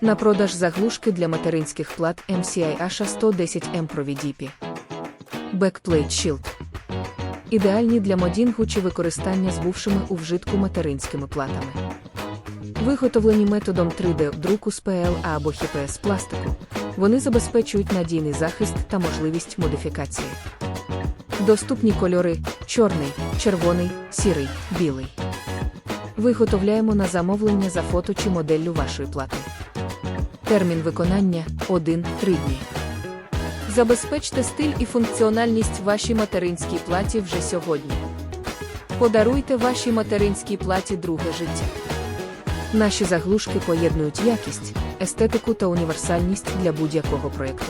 На продаж заглушки для материнських плат MCI H110M Pro VDP. Backplate Shield. Ідеальні для модінгу чи використання з бувшими у вжитку материнськими платами. Виготовлені методом 3D-друку з PLA або HPS пластику, вони забезпечують надійний захист та можливість модифікації. Доступні кольори чорний, червоний, сірий, білий. Виготовляємо на замовлення за фото чи моделлю вашої плати. Термін виконання 1-3 дні. Забезпечте стиль і функціональність вашій материнській платі вже сьогодні. Подаруйте вашій материнській платі друге життя. Наші заглушки поєднують якість, естетику та універсальність для будь-якого проєкту.